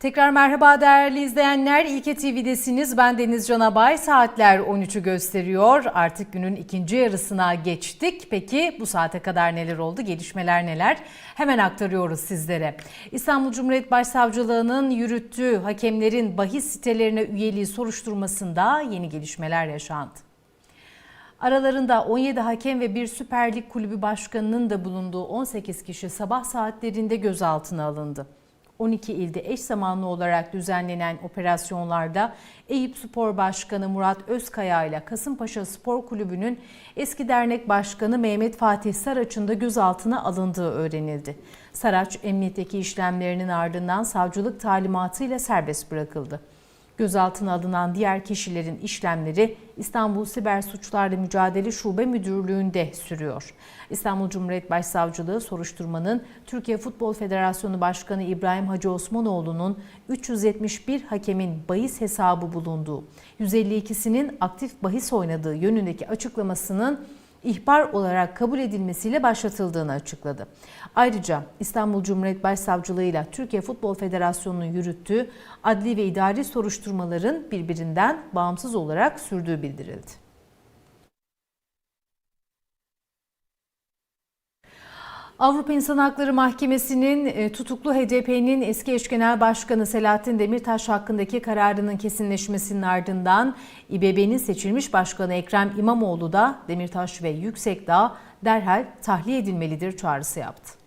Tekrar merhaba değerli izleyenler. İlke TV'desiniz. Ben Deniz Can Abay. Saatler 13'ü gösteriyor. Artık günün ikinci yarısına geçtik. Peki bu saate kadar neler oldu? Gelişmeler neler? Hemen aktarıyoruz sizlere. İstanbul Cumhuriyet Başsavcılığı'nın yürüttüğü hakemlerin bahis sitelerine üyeliği soruşturmasında yeni gelişmeler yaşandı. Aralarında 17 hakem ve bir Süper Lig kulübü başkanının da bulunduğu 18 kişi sabah saatlerinde gözaltına alındı. 12 ilde eş zamanlı olarak düzenlenen operasyonlarda Eyüp Spor Başkanı Murat Özkaya ile Kasımpaşa Spor Kulübü'nün eski dernek başkanı Mehmet Fatih Saraç'ın da gözaltına alındığı öğrenildi. Saraç emniyetteki işlemlerinin ardından savcılık talimatıyla serbest bırakıldı. Gözaltına alınan diğer kişilerin işlemleri İstanbul Siber Suçlarla Mücadele Şube Müdürlüğü'nde sürüyor. İstanbul Cumhuriyet Başsavcılığı soruşturmanın Türkiye Futbol Federasyonu Başkanı İbrahim Hacı Osmanoğlu'nun 371 hakemin bahis hesabı bulunduğu, 152'sinin aktif bahis oynadığı yönündeki açıklamasının ihbar olarak kabul edilmesiyle başlatıldığını açıkladı. Ayrıca İstanbul Cumhuriyet Başsavcılığı ile Türkiye Futbol Federasyonu'nun yürüttüğü adli ve idari soruşturmaların birbirinden bağımsız olarak sürdüğü bildirildi. Avrupa İnsan Hakları Mahkemesi'nin e, tutuklu HDP'nin eski eş genel başkanı Selahattin Demirtaş hakkındaki kararının kesinleşmesinin ardından İBB'nin seçilmiş başkanı Ekrem İmamoğlu da Demirtaş ve Yüksekdağ derhal tahliye edilmelidir çağrısı yaptı.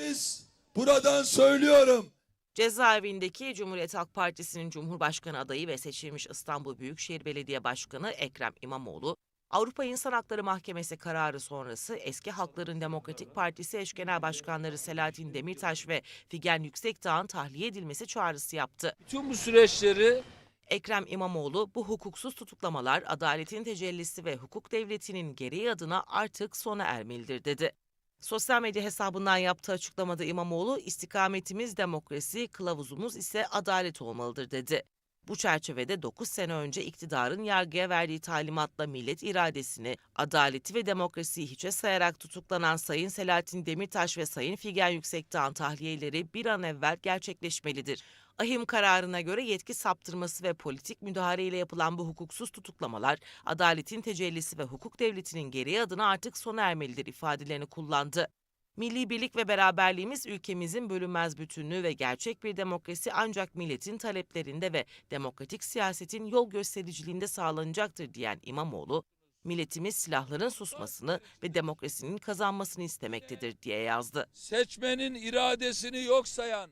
Biz buradan söylüyorum. Cezaevindeki Cumhuriyet Halk Partisi'nin Cumhurbaşkanı adayı ve seçilmiş İstanbul Büyükşehir Belediye Başkanı Ekrem İmamoğlu, Avrupa İnsan Hakları Mahkemesi kararı sonrası eski Halkların Demokratik Partisi eş genel başkanları Selahattin Demirtaş ve Figen Yüksekdağ'ın tahliye edilmesi çağrısı yaptı. Tüm bu süreçleri Ekrem İmamoğlu bu hukuksuz tutuklamalar adaletin tecellisi ve hukuk devletinin gereği adına artık sona ermelidir dedi. Sosyal medya hesabından yaptığı açıklamada İmamoğlu istikametimiz demokrasi, kılavuzumuz ise adalet olmalıdır dedi. Bu çerçevede 9 sene önce iktidarın yargıya verdiği talimatla millet iradesini, adaleti ve demokrasiyi hiçe sayarak tutuklanan Sayın Selahattin Demirtaş ve Sayın Figen Yüksekdağ'ın tahliyeleri bir an evvel gerçekleşmelidir. Ahim kararına göre yetki saptırması ve politik müdahale ile yapılan bu hukuksuz tutuklamalar, adaletin tecellisi ve hukuk devletinin gereği adına artık sona ermelidir ifadelerini kullandı. Milli birlik ve beraberliğimiz ülkemizin bölünmez bütünlüğü ve gerçek bir demokrasi ancak milletin taleplerinde ve demokratik siyasetin yol göstericiliğinde sağlanacaktır diyen İmamoğlu, milletimiz silahların susmasını ve demokrasinin kazanmasını istemektedir diye yazdı. Seçmenin iradesini yok sayan,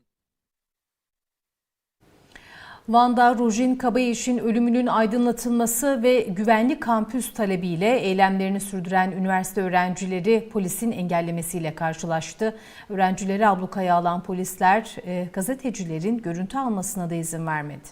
Van'da Rojin Kabayiş'in ölümünün aydınlatılması ve güvenli kampüs talebiyle eylemlerini sürdüren üniversite öğrencileri polisin engellemesiyle karşılaştı. Öğrencileri ablukaya alan polisler e, gazetecilerin görüntü almasına da izin vermedi.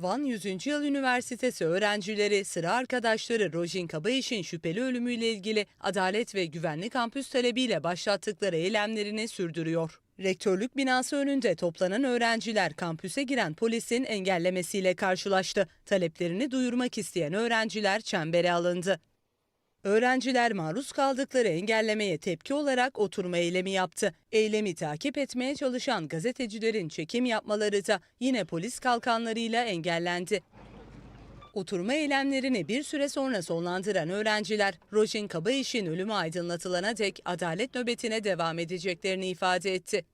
Van 100. Yıl Üniversitesi öğrencileri sıra arkadaşları Rojin Kabayiş'in şüpheli ölümüyle ilgili adalet ve güvenlik kampüs talebiyle başlattıkları eylemlerini sürdürüyor. Rektörlük binası önünde toplanan öğrenciler kampüse giren polisin engellemesiyle karşılaştı. Taleplerini duyurmak isteyen öğrenciler çembere alındı. Öğrenciler maruz kaldıkları engellemeye tepki olarak oturma eylemi yaptı. Eylemi takip etmeye çalışan gazetecilerin çekim yapmaları da yine polis kalkanlarıyla engellendi. Oturma eylemlerini bir süre sonra sonlandıran öğrenciler, Rojin Kabayiş'in ölümü aydınlatılana dek adalet nöbetine devam edeceklerini ifade etti.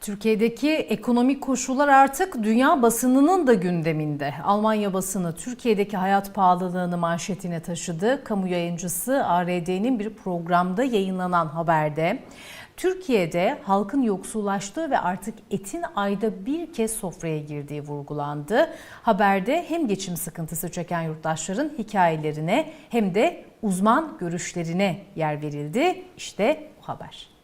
Türkiye'deki ekonomik koşullar artık dünya basınının da gündeminde. Almanya basını Türkiye'deki hayat pahalılığını manşetine taşıdı. Kamu yayıncısı ARD'nin bir programda yayınlanan haberde Türkiye'de halkın yoksullaştığı ve artık etin ayda bir kez sofraya girdiği vurgulandı. Haberde hem geçim sıkıntısı çeken yurttaşların hikayelerine hem de uzman görüşlerine yer verildi. İşte bu haber.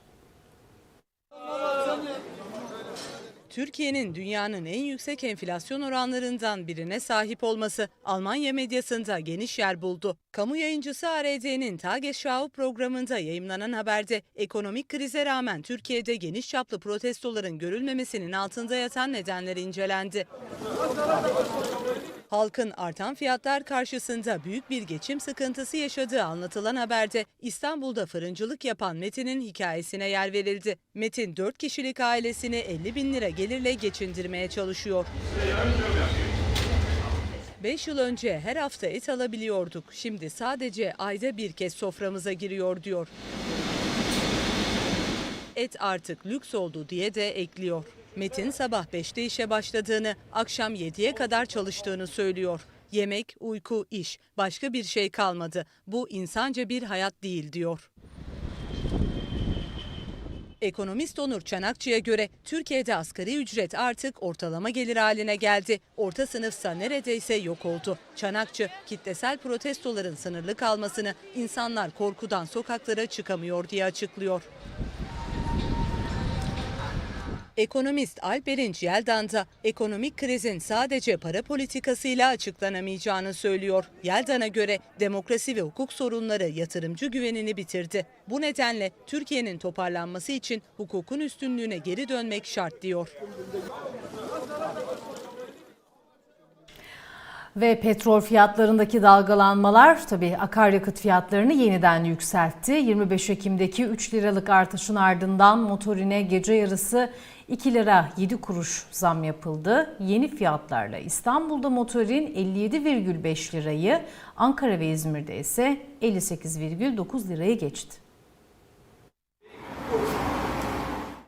Türkiye'nin dünyanın en yüksek enflasyon oranlarından birine sahip olması Almanya medyasında geniş yer buldu. Kamu yayıncısı ARD'nin Tagesschau programında yayımlanan haberde ekonomik krize rağmen Türkiye'de geniş çaplı protestoların görülmemesinin altında yatan nedenler incelendi. Halkın artan fiyatlar karşısında büyük bir geçim sıkıntısı yaşadığı anlatılan haberde İstanbul'da fırıncılık yapan Metin'in hikayesine yer verildi. Metin 4 kişilik ailesini 50 bin lira gelirle geçindirmeye çalışıyor. 5 yıl önce her hafta et alabiliyorduk. Şimdi sadece ayda bir kez soframıza giriyor diyor. Et artık lüks oldu diye de ekliyor. Metin sabah 5'te işe başladığını, akşam 7'ye kadar çalıştığını söylüyor. Yemek, uyku, iş, başka bir şey kalmadı. Bu insanca bir hayat değil diyor. Ekonomist Onur Çanakçı'ya göre Türkiye'de asgari ücret artık ortalama gelir haline geldi. Orta sınıfsa neredeyse yok oldu. Çanakçı kitlesel protestoların sınırlı kalmasını insanlar korkudan sokaklara çıkamıyor diye açıklıyor. Ekonomist Alperen Yeldan da ekonomik krizin sadece para politikasıyla açıklanamayacağını söylüyor. Yeldan'a göre demokrasi ve hukuk sorunları yatırımcı güvenini bitirdi. Bu nedenle Türkiye'nin toparlanması için hukukun üstünlüğüne geri dönmek şart diyor. Ve petrol fiyatlarındaki dalgalanmalar tabii akaryakıt fiyatlarını yeniden yükseltti. 25 Ekim'deki 3 liralık artışın ardından motorine gece yarısı 2 lira 7 kuruş zam yapıldı. Yeni fiyatlarla İstanbul'da motorin 57,5 lirayı, Ankara ve İzmir'de ise 58,9 lirayı geçti.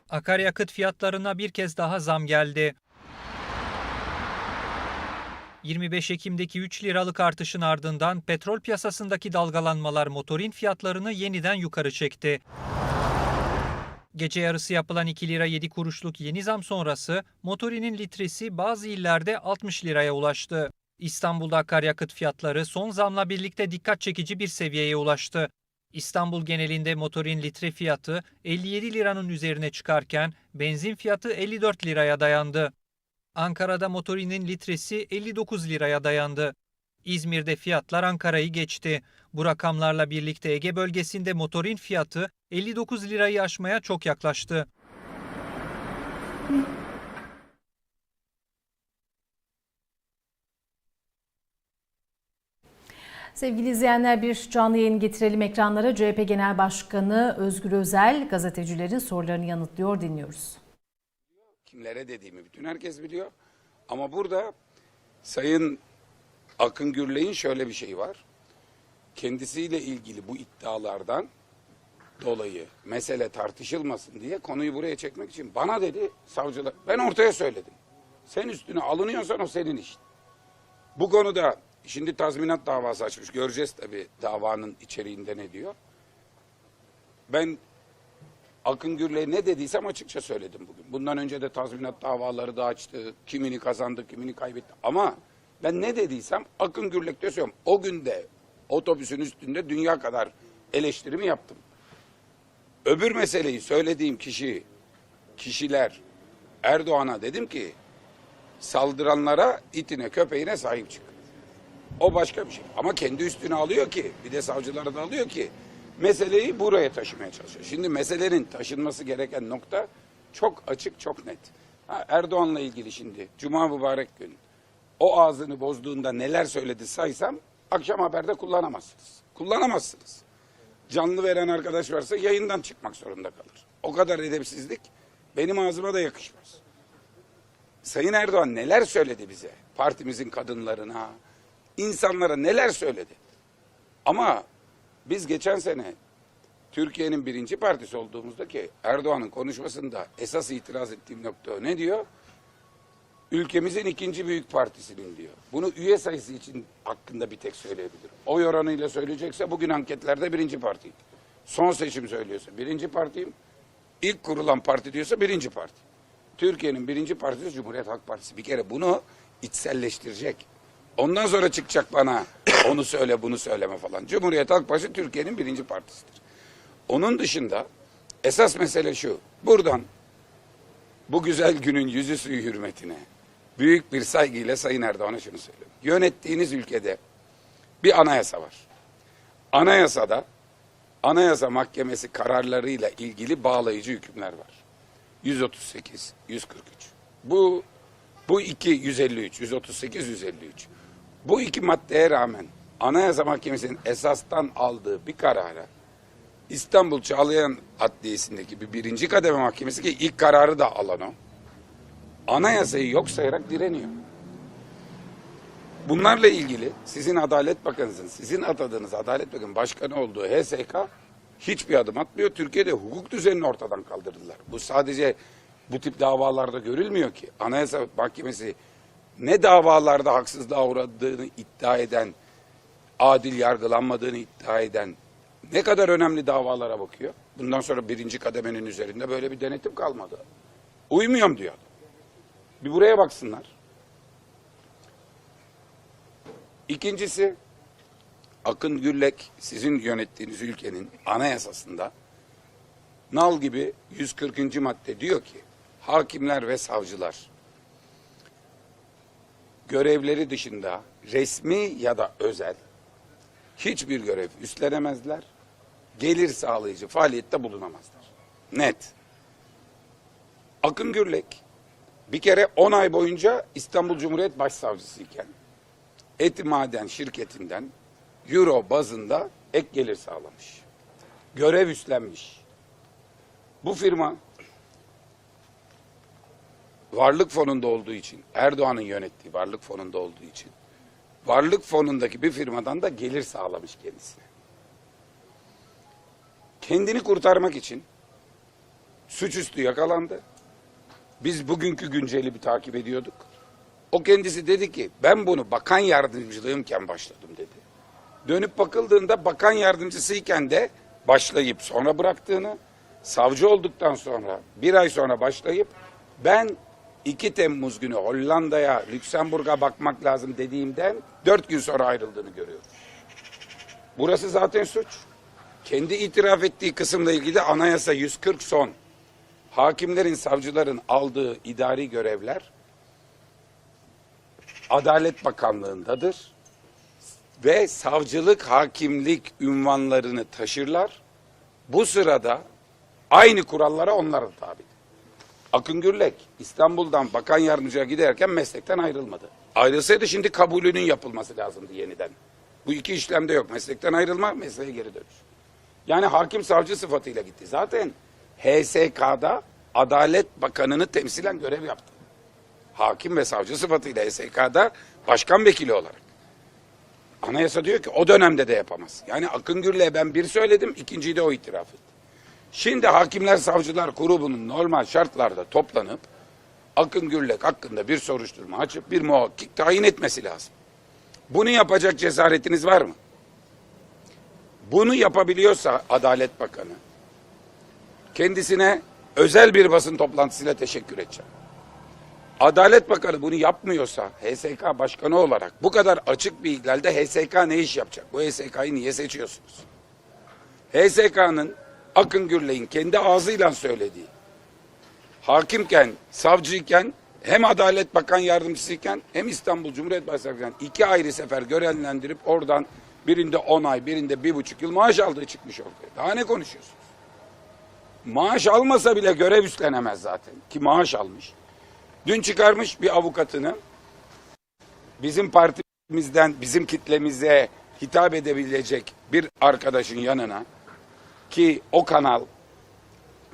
Akaryakıt fiyatlarına bir kez daha zam geldi. 25 Ekim'deki 3 liralık artışın ardından petrol piyasasındaki dalgalanmalar motorin fiyatlarını yeniden yukarı çekti. Gece yarısı yapılan 2 lira 7 kuruşluk yeni zam sonrası motorinin litresi bazı illerde 60 liraya ulaştı. İstanbul'da akaryakıt fiyatları son zamla birlikte dikkat çekici bir seviyeye ulaştı. İstanbul genelinde motorin litre fiyatı 57 liranın üzerine çıkarken benzin fiyatı 54 liraya dayandı. Ankara'da motorinin litresi 59 liraya dayandı. İzmir'de fiyatlar Ankara'yı geçti. Bu rakamlarla birlikte Ege bölgesinde motorin fiyatı 59 lirayı aşmaya çok yaklaştı. Sevgili izleyenler bir canlı yayın getirelim ekranlara. CHP Genel Başkanı Özgür Özel gazetecilerin sorularını yanıtlıyor dinliyoruz. Kimlere dediğimi bütün herkes biliyor. Ama burada Sayın Akın Gürley'in şöyle bir şeyi var. Kendisiyle ilgili bu iddialardan dolayı mesele tartışılmasın diye konuyu buraya çekmek için bana dedi savcılar. Ben ortaya söyledim. Sen üstüne alınıyorsan o senin işin. Bu konuda şimdi tazminat davası açmış. Göreceğiz tabii davanın içeriğinde ne diyor. Ben Akın Gürley ne dediysem açıkça söyledim bugün. Bundan önce de tazminat davaları da açtı. Kimini kazandı, kimini kaybetti. Ama ben ne dediysem Akın Gürlek'te söylüyorum. O günde otobüsün üstünde dünya kadar eleştirimi yaptım. Öbür meseleyi söylediğim kişi, kişiler Erdoğan'a dedim ki saldıranlara, itine, köpeğine sahip çık. O başka bir şey. Ama kendi üstüne alıyor ki, bir de savcılara da alıyor ki meseleyi buraya taşımaya çalışıyor. Şimdi meselenin taşınması gereken nokta çok açık, çok net. Ha, Erdoğan'la ilgili şimdi Cuma mübarek gün o ağzını bozduğunda neler söyledi saysam akşam haberde kullanamazsınız. Kullanamazsınız. Canlı veren arkadaş varsa yayından çıkmak zorunda kalır. O kadar edepsizlik benim ağzıma da yakışmaz. Sayın Erdoğan neler söyledi bize? Partimizin kadınlarına, insanlara neler söyledi? Ama biz geçen sene Türkiye'nin birinci partisi olduğumuzda ki Erdoğan'ın konuşmasında esas itiraz ettiğim nokta. Ne diyor? Ülkemizin ikinci büyük partisinin diyor. Bunu üye sayısı için hakkında bir tek söyleyebilirim. Oy oranıyla söyleyecekse bugün anketlerde birinci partiyim. Son seçim söylüyorsa birinci partiyim. İlk kurulan parti diyorsa birinci parti. Türkiye'nin birinci partisi Cumhuriyet Halk Partisi. Bir kere bunu içselleştirecek. Ondan sonra çıkacak bana onu söyle bunu söyleme falan. Cumhuriyet Halk Partisi Türkiye'nin birinci partisidir. Onun dışında esas mesele şu. Buradan bu güzel günün yüzü suyu hürmetine büyük bir saygıyla Sayın Erdoğan'a şunu söylüyorum. Yönettiğiniz ülkede bir anayasa var. Anayasada Anayasa Mahkemesi kararlarıyla ilgili bağlayıcı hükümler var. 138, 143. Bu bu iki 153, 138, 153. Bu iki maddeye rağmen Anayasa Mahkemesi'nin esastan aldığı bir karara İstanbul Çağlayan Adliyesi'ndeki bir birinci kademe mahkemesi ki ilk kararı da alan o. Anayasayı yok sayarak direniyor. Bunlarla ilgili sizin Adalet Bakanınızın, sizin atadığınız Adalet Bakanı Başkanı olduğu HSK hiçbir adım atmıyor. Türkiye'de hukuk düzenini ortadan kaldırdılar. Bu sadece bu tip davalarda görülmüyor ki. Anayasa Mahkemesi ne davalarda haksızlığa uğradığını iddia eden, adil yargılanmadığını iddia eden ne kadar önemli davalara bakıyor. Bundan sonra birinci kademenin üzerinde böyle bir denetim kalmadı. Uymuyorum diyor. Bir buraya baksınlar. İkincisi Akın Güllek sizin yönettiğiniz ülkenin anayasasında nal gibi 140. madde diyor ki hakimler ve savcılar görevleri dışında resmi ya da özel hiçbir görev üstlenemezler. Gelir sağlayıcı faaliyette bulunamazlar. Net. Akın Gürlek bir kere 10 ay boyunca İstanbul Cumhuriyet Başsavcısı iken Eti Maden şirketinden euro bazında ek gelir sağlamış. Görev üstlenmiş. Bu firma varlık fonunda olduğu için, Erdoğan'ın yönettiği varlık fonunda olduğu için, varlık fonundaki bir firmadan da gelir sağlamış kendisine. Kendini kurtarmak için suçüstü yakalandı. Biz bugünkü günceli bir takip ediyorduk. O kendisi dedi ki ben bunu bakan yardımcılığımken başladım dedi. Dönüp bakıldığında bakan yardımcısıyken de başlayıp sonra bıraktığını, savcı olduktan sonra bir ay sonra başlayıp ben 2 Temmuz günü Hollanda'ya, Lüksemburg'a bakmak lazım dediğimden 4 gün sonra ayrıldığını görüyoruz. Burası zaten suç. Kendi itiraf ettiği kısımla ilgili anayasa 140 son. Hakimlerin, savcıların aldığı idari görevler Adalet Bakanlığındadır ve savcılık, hakimlik ünvanlarını taşırlar. Bu sırada aynı kurallara onlar da tabi. Akın Gürlek İstanbul'dan bakan yardımcıya giderken meslekten ayrılmadı. Ayrılsaydı şimdi kabulünün yapılması lazımdı yeniden. Bu iki işlemde yok. Meslekten ayrılma, mesleğe geri dönüş. Yani hakim savcı sıfatıyla gitti. Zaten HSK'da Adalet Bakanı'nı temsilen görev yaptı. Hakim ve savcı sıfatıyla HSK'da başkan vekili olarak. Anayasa diyor ki o dönemde de yapamaz. Yani Akın Gürlek'e ben bir söyledim, ikinciyi de o itiraf etti. Şimdi Hakimler Savcılar Kurulu'nun normal şartlarda toplanıp Akın Gürlek hakkında bir soruşturma açıp bir muhakkik tayin etmesi lazım. Bunu yapacak cesaretiniz var mı? Bunu yapabiliyorsa Adalet Bakanı kendisine özel bir basın toplantısıyla teşekkür edeceğim. Adalet Bakanı bunu yapmıyorsa HSK Başkanı olarak bu kadar açık bir ihlalde HSK ne iş yapacak? Bu HSK'yı niye seçiyorsunuz? HSK'nın Akın Gürlek'in kendi ağzıyla söylediği hakimken, savcıyken hem Adalet Bakan Yardımcısıyken hem İstanbul Cumhuriyet Başsavcısıyken iki ayrı sefer görevlendirip oradan birinde 10 ay birinde bir buçuk yıl maaş aldığı çıkmış ortaya. Daha ne konuşuyorsunuz? Maaş almasa bile görev üstlenemez zaten ki maaş almış. Dün çıkarmış bir avukatını bizim partimizden bizim kitlemize hitap edebilecek bir arkadaşın yanına ki o kanal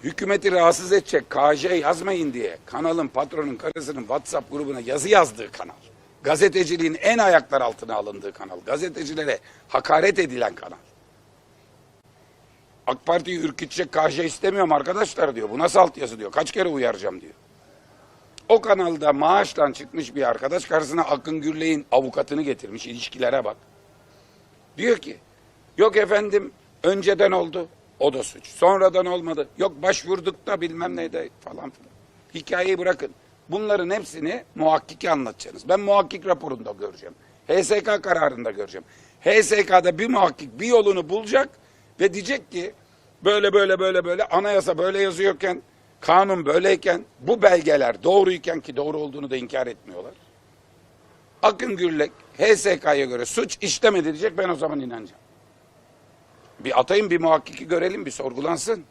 hükümeti rahatsız edecek KJ yazmayın diye kanalın patronun karısının WhatsApp grubuna yazı yazdığı kanal. Gazeteciliğin en ayaklar altına alındığı kanal. Gazetecilere hakaret edilen kanal. AK Parti'yi ürkütecek KJ istemiyorum arkadaşlar diyor. Bu nasıl alt yazı diyor. Kaç kere uyaracağım diyor. O kanalda maaştan çıkmış bir arkadaş karşısına Akın Gürley'in avukatını getirmiş. ilişkilere bak. Diyor ki yok efendim önceden oldu. O da suç. Sonradan olmadı. Yok başvurduk da bilmem neydi falan filan. Hikayeyi bırakın. Bunların hepsini muhakkiki anlatacaksınız. Ben muhakkik raporunda göreceğim. HSK kararında göreceğim. HSK'da bir muhakkik bir yolunu bulacak ve diyecek ki böyle böyle böyle böyle anayasa böyle yazıyorken kanun böyleyken bu belgeler doğruyken ki doğru olduğunu da inkar etmiyorlar. Akın Gürlek HSK'ya göre suç işlemedi diyecek ben o zaman inanacağım. Bir atayım bir muhakkiki görelim bir sorgulansın.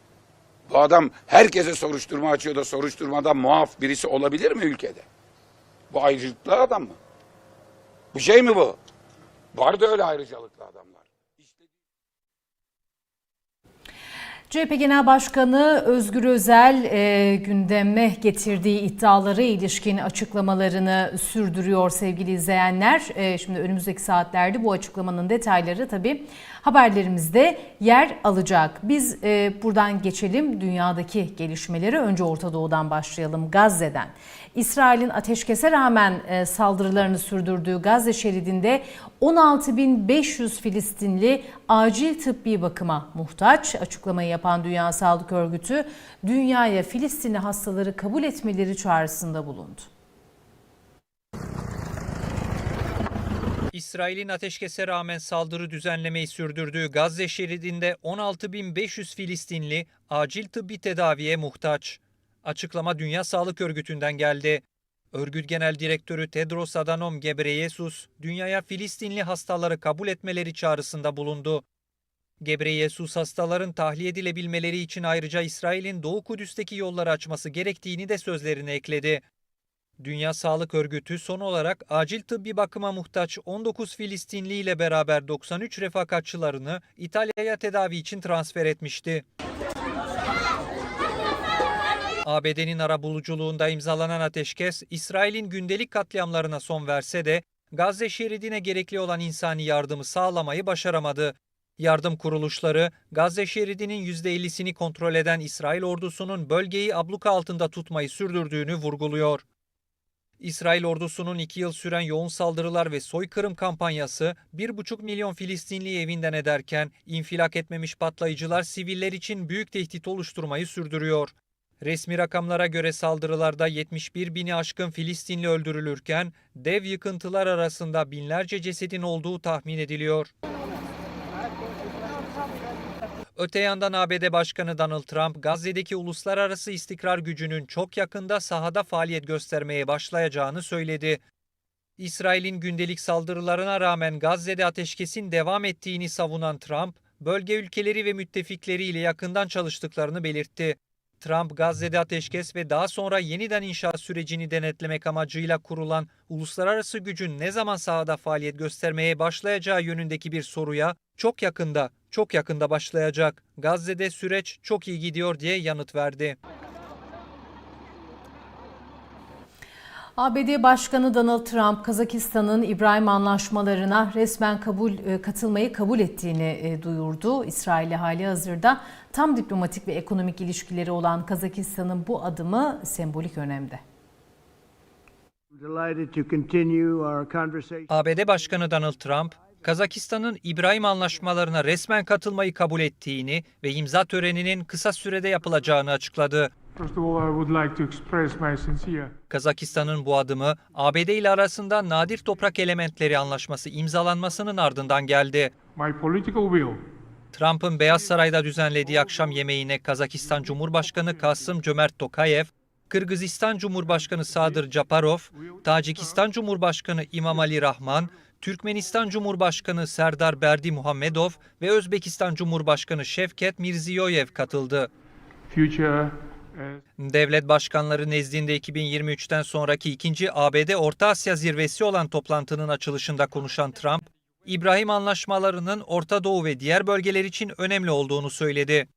Bu adam herkese soruşturma açıyor da soruşturmadan muaf birisi olabilir mi ülkede? Bu ayrıcalıklı adam mı? Bu şey mi bu? Vardı öyle ayrıcalıklı adamlar. CHP Genel Başkanı Özgür Özel e, gündeme getirdiği iddialara ilişkin açıklamalarını sürdürüyor sevgili izleyenler. E, şimdi önümüzdeki saatlerde bu açıklamanın detayları tabii haberlerimizde yer alacak. Biz e, buradan geçelim dünyadaki gelişmeleri. Önce Orta Doğu'dan başlayalım Gazze'den. İsrail'in ateşkese rağmen e, saldırılarını sürdürdüğü Gazze şeridinde 16.500 Filistinli acil tıbbi bakıma muhtaç. Açıklamayı yapan Dünya Sağlık Örgütü dünyaya Filistinli hastaları kabul etmeleri çağrısında bulundu. İsrail'in ateşkese rağmen saldırı düzenlemeyi sürdürdüğü Gazze şeridinde 16.500 Filistinli acil tıbbi tedaviye muhtaç. Açıklama Dünya Sağlık Örgütü'nden geldi. Örgüt Genel Direktörü Tedros Adhanom Ghebreyesus, dünyaya Filistinli hastaları kabul etmeleri çağrısında bulundu. Gebreyesus hastaların tahliye edilebilmeleri için ayrıca İsrail'in Doğu Kudüs'teki yolları açması gerektiğini de sözlerine ekledi. Dünya Sağlık Örgütü son olarak acil tıbbi bakıma muhtaç 19 Filistinli ile beraber 93 refakatçılarını İtalya'ya tedavi için transfer etmişti. ABD'nin arabuluculuğunda imzalanan ateşkes, İsrail'in gündelik katliamlarına son verse de Gazze şeridine gerekli olan insani yardımı sağlamayı başaramadı. Yardım kuruluşları, Gazze şeridinin %50'sini kontrol eden İsrail ordusunun bölgeyi abluka altında tutmayı sürdürdüğünü vurguluyor. İsrail ordusunun iki yıl süren yoğun saldırılar ve soykırım kampanyası 1,5 milyon Filistinli evinden ederken infilak etmemiş patlayıcılar siviller için büyük tehdit oluşturmayı sürdürüyor. Resmi rakamlara göre saldırılarda 71 bini aşkın Filistinli öldürülürken dev yıkıntılar arasında binlerce cesedin olduğu tahmin ediliyor. Öte yandan ABD Başkanı Donald Trump, Gazze'deki uluslararası istikrar gücünün çok yakında sahada faaliyet göstermeye başlayacağını söyledi. İsrail'in gündelik saldırılarına rağmen Gazze'de ateşkesin devam ettiğini savunan Trump, bölge ülkeleri ve müttefikleriyle yakından çalıştıklarını belirtti. Trump, Gazze'de ateşkes ve daha sonra yeniden inşaat sürecini denetlemek amacıyla kurulan uluslararası gücün ne zaman sahada faaliyet göstermeye başlayacağı yönündeki bir soruya çok yakında, çok yakında başlayacak. Gazze'de süreç çok iyi gidiyor diye yanıt verdi. ABD Başkanı Donald Trump, Kazakistan'ın İbrahim anlaşmalarına resmen kabul e, katılmayı kabul ettiğini e, duyurdu. İsrail'le hali hazırda tam diplomatik ve ekonomik ilişkileri olan Kazakistan'ın bu adımı sembolik önemde. ABD Başkanı Donald Trump, Kazakistan'ın İbrahim anlaşmalarına resmen katılmayı kabul ettiğini ve imza töreninin kısa sürede yapılacağını açıkladı. Kazakistan'ın bu adımı ABD ile arasında nadir toprak elementleri anlaşması imzalanmasının ardından geldi. Trump'ın Beyaz Saray'da düzenlediği akşam yemeğine Kazakistan Cumhurbaşkanı Kasım Cömert Tokayev, Kırgızistan Cumhurbaşkanı Sadır Japarov, Tacikistan Cumhurbaşkanı İmamali Rahman, Türkmenistan Cumhurbaşkanı Serdar Berdi Muhammedov ve Özbekistan Cumhurbaşkanı Şevket Mirziyoyev katıldı. future as Devlet başkanları nezdinde 2023'ten sonraki ikinci ABD Orta Asya zirvesi olan toplantının açılışında konuşan Trump, İbrahim anlaşmalarının Orta Doğu ve diğer bölgeler için önemli olduğunu söyledi.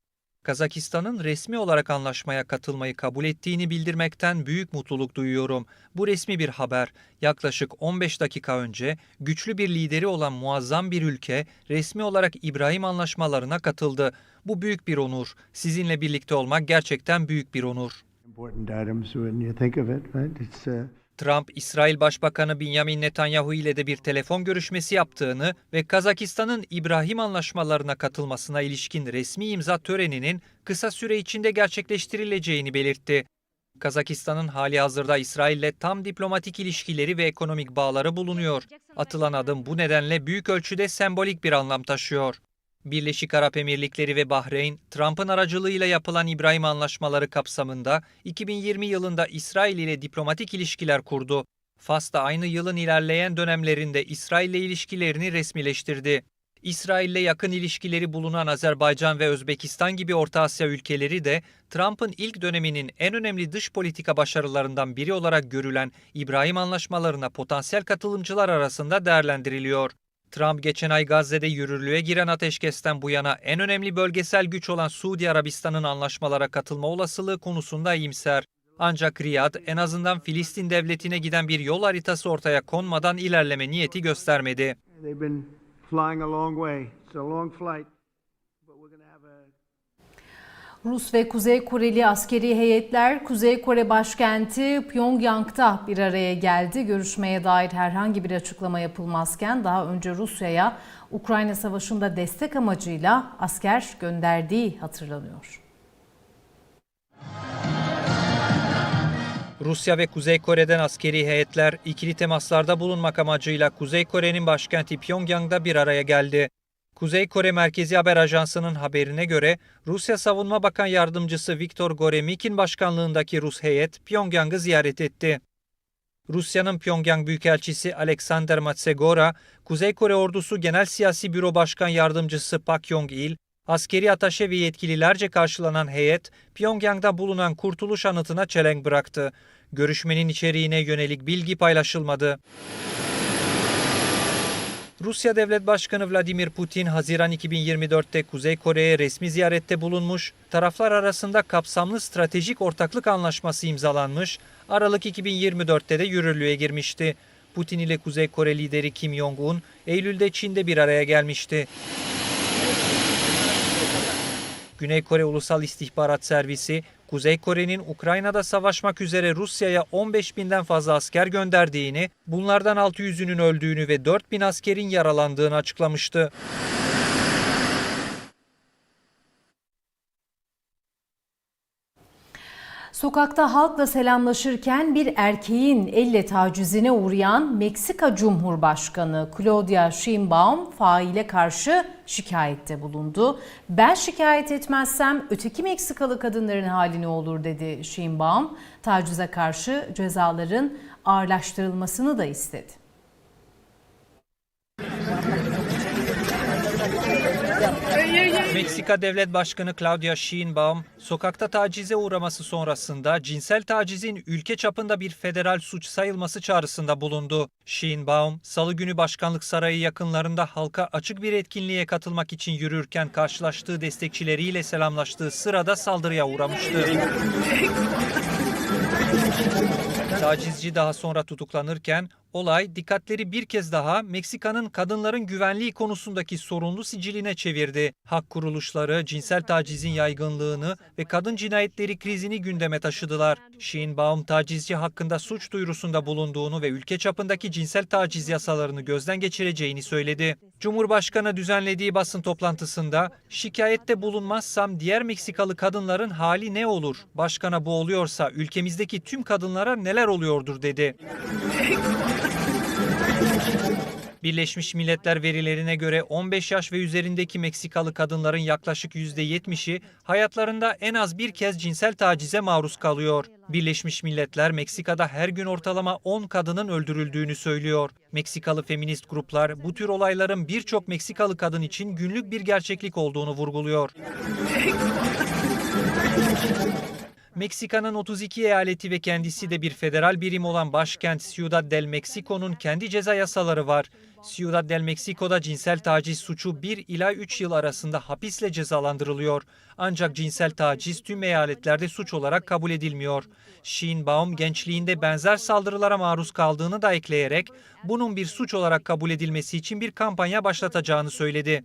Kazakistan'ın resmi olarak anlaşmaya katılmayı kabul ettiğini bildirmekten büyük mutluluk duyuyorum. Bu resmi bir haber. Yaklaşık 15 dakika önce güçlü bir lideri olan muazzam bir ülke resmi olarak İbrahim anlaşmalarına katıldı. Bu büyük bir onur. Sizinle birlikte olmak gerçekten büyük bir onur. Uh, Trump, İsrail Başbakanı Benjamin Netanyahu ile de bir telefon görüşmesi yaptığını ve Kazakistan'ın İbrahim anlaşmalarına katılmasına ilişkin resmi imza töreninin kısa süre içinde gerçekleştirileceğini belirtti. Kazakistan'ın hali hazırda İsrail'le tam diplomatik ilişkileri ve ekonomik bağları bulunuyor. Atılan adım bu nedenle büyük ölçüde sembolik bir anlam taşıyor. Birleşik Arap Emirlikleri ve Bahreyn, Trump'ın aracılığıyla yapılan İbrahim anlaşmaları kapsamında 2020 yılında İsrail ile diplomatik ilişkiler kurdu. Fas da aynı yılın ilerleyen dönemlerinde İsrail ile ilişkilerini resmileştirdi. İsrail ile yakın ilişkileri bulunan Azerbaycan ve Özbekistan gibi Orta Asya ülkeleri de Trump'ın ilk döneminin en önemli dış politika başarılarından biri olarak görülen İbrahim anlaşmalarına potansiyel katılımcılar arasında değerlendiriliyor. Trump geçen ay Gazze'de yürürlüğe giren ateşkesten bu yana en önemli bölgesel güç olan Suudi Arabistan'ın anlaşmalara katılma olasılığı konusunda iyimser. Ancak Riyad en azından Filistin devletine giden bir yol haritası ortaya konmadan ilerleme niyeti göstermedi. Rus ve Kuzey Koreli askeri heyetler Kuzey Kore başkenti Pyongyang'da bir araya geldi. Görüşmeye dair herhangi bir açıklama yapılmazken daha önce Rusya'ya Ukrayna Savaşı'nda destek amacıyla asker gönderdiği hatırlanıyor. Rusya ve Kuzey Kore'den askeri heyetler ikili temaslarda bulunmak amacıyla Kuzey Kore'nin başkenti Pyongyang'da bir araya geldi. Kuzey Kore Merkezi Haber Ajansı'nın haberine göre Rusya Savunma Bakan Yardımcısı Viktor Goremik'in başkanlığındaki Rus heyet Pyongyang'ı ziyaret etti. Rusya'nın Pyongyang Büyükelçisi Alexander Matsegora, Kuzey Kore Ordusu Genel Siyasi Büro Başkan Yardımcısı Pak Yong-il, askeri ataşe ve yetkililerce karşılanan heyet Pyongyang'da bulunan Kurtuluş Anıtı'na çelenk bıraktı. Görüşmenin içeriğine yönelik bilgi paylaşılmadı. Rusya Devlet Başkanı Vladimir Putin Haziran 2024'te Kuzey Kore'ye resmi ziyarette bulunmuş, taraflar arasında kapsamlı stratejik ortaklık anlaşması imzalanmış, Aralık 2024'te de yürürlüğe girmişti. Putin ile Kuzey Kore lideri Kim Jong-un Eylül'de Çin'de bir araya gelmişti. Güney Kore Ulusal İstihbarat Servisi, Kuzey Kore'nin Ukrayna'da savaşmak üzere Rusya'ya 15 binden fazla asker gönderdiğini, bunlardan 600'ünün öldüğünü ve 4 bin askerin yaralandığını açıklamıştı. Sokakta halkla selamlaşırken bir erkeğin elle tacizine uğrayan Meksika Cumhurbaşkanı Claudia Sheinbaum faile karşı şikayette bulundu. Ben şikayet etmezsem öteki Meksikalı kadınların hali ne olur dedi Sheinbaum. Tacize karşı cezaların ağırlaştırılmasını da istedi. Meksika Devlet Başkanı Claudia Sheinbaum, sokakta tacize uğraması sonrasında cinsel tacizin ülke çapında bir federal suç sayılması çağrısında bulundu. Sheinbaum, salı günü Başkanlık Sarayı yakınlarında halka açık bir etkinliğe katılmak için yürürken karşılaştığı destekçileriyle selamlaştığı sırada saldırıya uğramıştı. Tacizci daha sonra tutuklanırken olay dikkatleri bir kez daha Meksika'nın kadınların güvenliği konusundaki sorunlu siciline çevirdi. Hak kuruluşları cinsel tacizin yaygınlığını ve kadın cinayetleri krizini gündeme taşıdılar. Sheinbaum tacizci hakkında suç duyurusunda bulunduğunu ve ülke çapındaki cinsel taciz yasalarını gözden geçireceğini söyledi. Cumhurbaşkanı düzenlediği basın toplantısında şikayette bulunmazsam diğer Meksikalı kadınların hali ne olur? Başkana bu oluyorsa ülkemizdeki tüm kadınlara neler oluyordur dedi. Birleşmiş Milletler verilerine göre 15 yaş ve üzerindeki Meksikalı kadınların yaklaşık %70'i hayatlarında en az bir kez cinsel tacize maruz kalıyor. Birleşmiş Milletler Meksika'da her gün ortalama 10 kadının öldürüldüğünü söylüyor. Meksikalı feminist gruplar bu tür olayların birçok Meksikalı kadın için günlük bir gerçeklik olduğunu vurguluyor. Meksika'nın 32 eyaleti ve kendisi de bir federal birim olan başkent Ciudad del Mexico'nun kendi ceza yasaları var. Ciudad del Mexico'da cinsel taciz suçu 1 ila 3 yıl arasında hapisle cezalandırılıyor. Ancak cinsel taciz tüm eyaletlerde suç olarak kabul edilmiyor. Sheinbaum gençliğinde benzer saldırılara maruz kaldığını da ekleyerek bunun bir suç olarak kabul edilmesi için bir kampanya başlatacağını söyledi.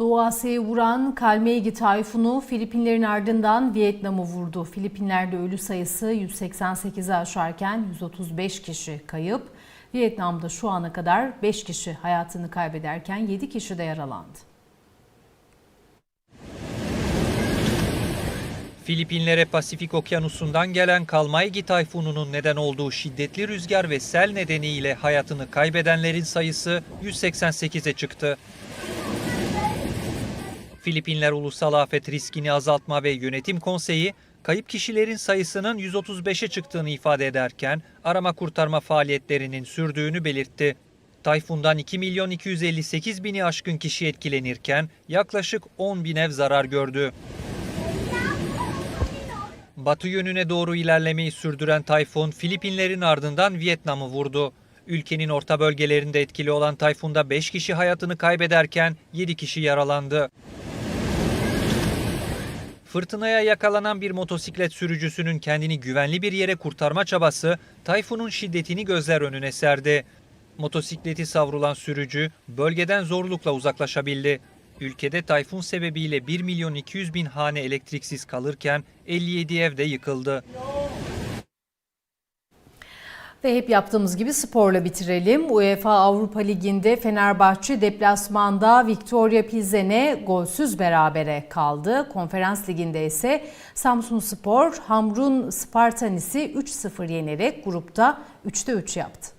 Doğu Asya'yı vuran Kalmeigi tayfunu Filipinlerin ardından Vietnam'ı vurdu. Filipinler'de ölü sayısı 188'i aşarken 135 kişi kayıp. Vietnam'da şu ana kadar 5 kişi hayatını kaybederken 7 kişi de yaralandı. Filipinlere Pasifik Okyanusu'ndan gelen Kalmaigi tayfununun neden olduğu şiddetli rüzgar ve sel nedeniyle hayatını kaybedenlerin sayısı 188'e çıktı. Filipinler Ulusal Afet Riskini Azaltma ve Yönetim Konseyi, kayıp kişilerin sayısının 135'e çıktığını ifade ederken arama kurtarma faaliyetlerinin sürdüğünü belirtti. Tayfundan 2 milyon 258 bini aşkın kişi etkilenirken yaklaşık 10 bin ev zarar gördü. Batı yönüne doğru ilerlemeyi sürdüren tayfun Filipinlerin ardından Vietnam'ı vurdu. Ülkenin orta bölgelerinde etkili olan tayfunda 5 kişi hayatını kaybederken 7 kişi yaralandı. Fırtınaya yakalanan bir motosiklet sürücüsünün kendini güvenli bir yere kurtarma çabası tayfunun şiddetini gözler önüne serdi. Motosikleti savrulan sürücü bölgeden zorlukla uzaklaşabildi. Ülkede tayfun sebebiyle 1 milyon 200 bin hane elektriksiz kalırken 57 ev de yıkıldı. Ve hep yaptığımız gibi sporla bitirelim. UEFA Avrupa Ligi'nde Fenerbahçe deplasmanda Victoria Pilsen'e golsüz berabere kaldı. Konferans Ligi'nde ise Samsun Spor Hamrun Spartanis'i 3-0 yenerek grupta 3'te 3 yaptı.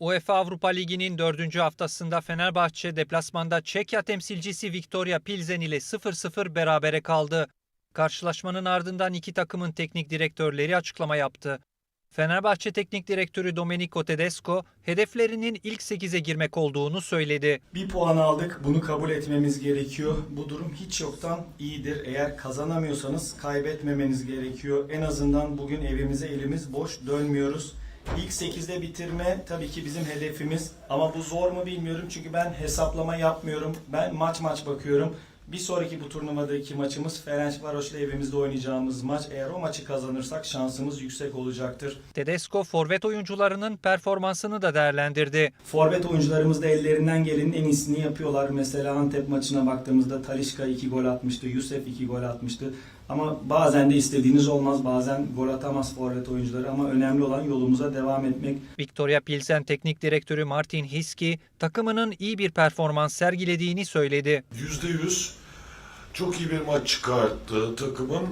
UEFA Avrupa Ligi'nin 4. haftasında Fenerbahçe deplasmanda Çekya temsilcisi Victoria Pilsen ile 0-0 berabere kaldı. Karşılaşmanın ardından iki takımın teknik direktörleri açıklama yaptı. Fenerbahçe Teknik Direktörü Domenico Tedesco, hedeflerinin ilk 8'e girmek olduğunu söyledi. Bir puan aldık. Bunu kabul etmemiz gerekiyor. Bu durum hiç yoktan iyidir. Eğer kazanamıyorsanız kaybetmemeniz gerekiyor. En azından bugün evimize elimiz boş dönmüyoruz. İlk 8'de bitirme tabii ki bizim hedefimiz. Ama bu zor mu bilmiyorum. Çünkü ben hesaplama yapmıyorum. Ben maç maç bakıyorum. Bir sonraki bu turnuvadaki maçımız Ferencvaros ile evimizde oynayacağımız maç. Eğer o maçı kazanırsak şansımız yüksek olacaktır. Tedesco, forvet oyuncularının performansını da değerlendirdi. Forvet oyuncularımız da ellerinden gelenin en iyisini yapıyorlar. Mesela Antep maçına baktığımızda Talişka 2 gol atmıştı, Yusuf 2 gol atmıştı. Ama bazen de istediğiniz olmaz, bazen gol atamaz forvet oyuncuları ama önemli olan yolumuza devam etmek. Victoria Pilsen Teknik Direktörü Martin Hiski, takımının iyi bir performans sergilediğini söyledi. %100 çok iyi bir maç çıkarttı takımın.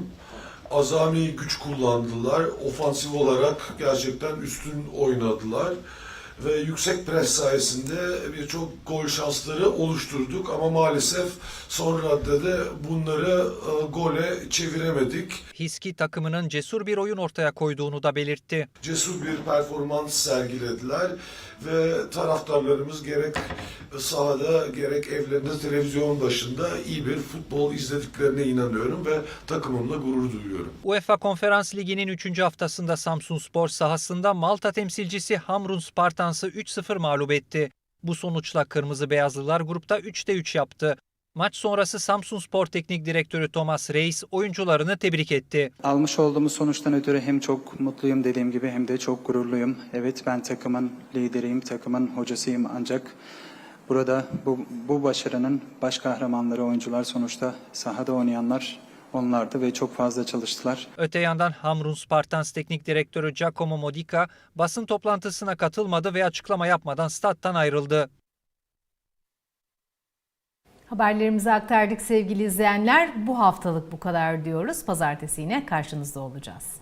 Azami güç kullandılar. Ofansif olarak gerçekten üstün oynadılar. Ve yüksek pres sayesinde birçok gol şansları oluşturduk. Ama maalesef son raddede bunları e, gole çeviremedik. Hiski takımının cesur bir oyun ortaya koyduğunu da belirtti. Cesur bir performans sergilediler. Ve taraftarlarımız gerek sahada gerek evlerinde televizyon başında iyi bir futbol izlediklerine inanıyorum ve takımımla gurur duyuyorum. UEFA Konferans Ligi'nin 3. haftasında Samsun Spor sahasında Malta temsilcisi Hamrun Spartans'ı 3-0 mağlup etti. Bu sonuçla Kırmızı Beyazlılar grupta 3'te 3 yaptı. Maç sonrası Samsun Spor Teknik Direktörü Thomas Reis oyuncularını tebrik etti. Almış olduğumuz sonuçtan ötürü hem çok mutluyum dediğim gibi hem de çok gururluyum. Evet ben takımın lideriyim, takımın hocasıyım ancak burada bu, bu başarının baş kahramanları oyuncular sonuçta sahada oynayanlar onlardı ve çok fazla çalıştılar. Öte yandan Hamrun Spartans Teknik Direktörü Giacomo Modica basın toplantısına katılmadı ve açıklama yapmadan stat'tan ayrıldı. Haberlerimizi aktardık sevgili izleyenler. Bu haftalık bu kadar diyoruz. Pazartesi yine karşınızda olacağız.